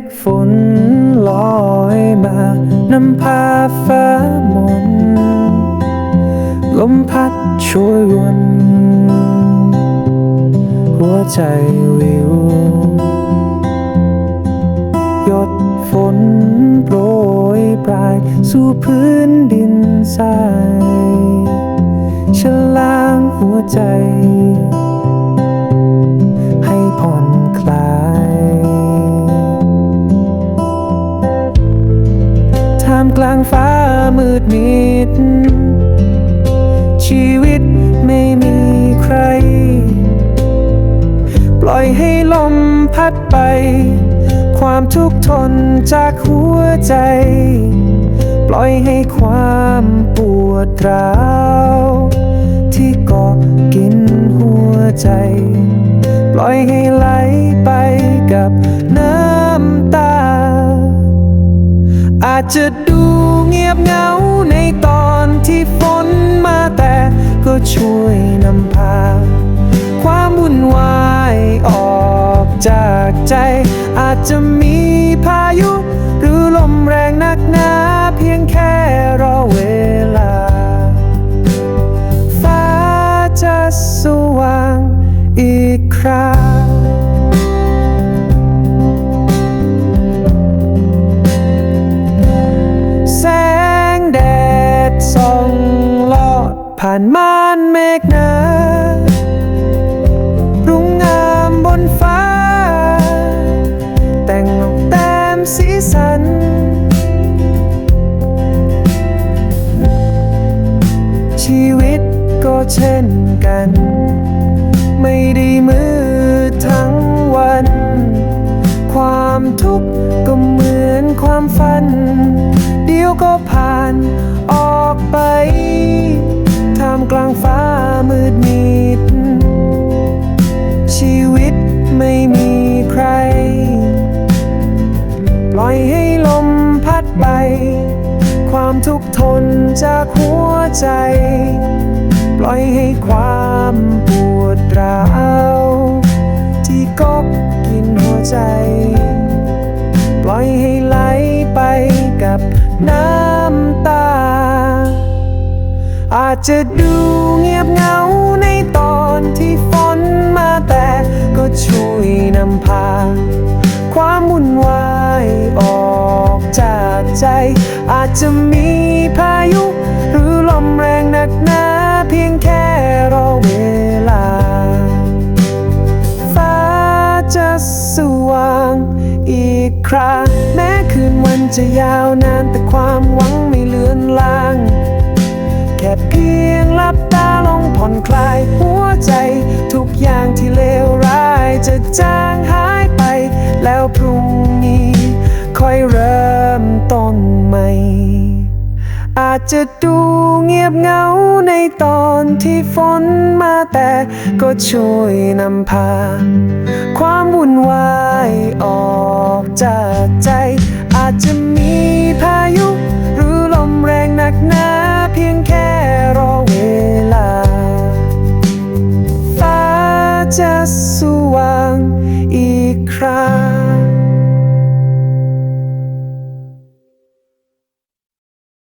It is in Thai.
ฆฝนลอยมานำพาฟ้ามนลมพัดช่วยวนหัวใจวิวหยดฝนโปรยปลายสู่พื้นดินทรายฉล้างหัวใจ ฟ้ามืดมิด ชีวิตไม่มีใคร ปล่อยให้ลมพัดไป ความทุกข์ทนจากหัวใจ ปล่อยให้ความปวดร้าวที่เกาะกินหัวใจ ปล่อยให้ไหลไปกับน้ำตา อาจจะดู เงียบเหงาในตอนที่ฝนมาแต่ก็ช่วยนำพา ความวุ่นวายออกจากใจ อาจจะมีพายุ หรือลมแรงนักหนาเพียงแค่รอเวลา ฟ้าจะสว่างอีกครา ผ่านม่านเมฆหนารุ่งงามบนฟ้า แต่งออกแต้มสีสัน ชีวิตก็เช่นกัน ไม่ได้มืดทั้งวัน ความทุกข์ก็เหมือนความฝัน เดี๋ยวก็ผ่านออกไป กลางฟ้ามืดมิด ชีวิตไม่มีใคร ปล่อยให้ลมพัดไป ความทุกข์ทนจากหัวใจ ปล่อยให้ความปวดร้าวที่กบกินหัวใจ ปล่อยให้ไหลไปกับน้ำตา อาจจะดูเงียบเหงาในตอนที่ฝนมาแต่ก็ช่วยนำพา ความวุ่นวายออกจากใจ อาจจะมีพายุ หรือลมแรงหนักหนาเพียงแค่รอเวลา ฟ้าจะสว่างอีกคราแม้คืนวันจะยาวนานแต่ความหวัง ค่อยเริ่มต้นใหม่ อาจจะดูเงียบเหงาในตอนที่ฝนมาแต่ก็ช่วยนำพา ความวุ่นวายออกจากใจ อาจจะมีพายุ หรือลมแรงหนักหนาเพียงแค่รอเวลา ฟ้าจะสว่างอีกครั้ง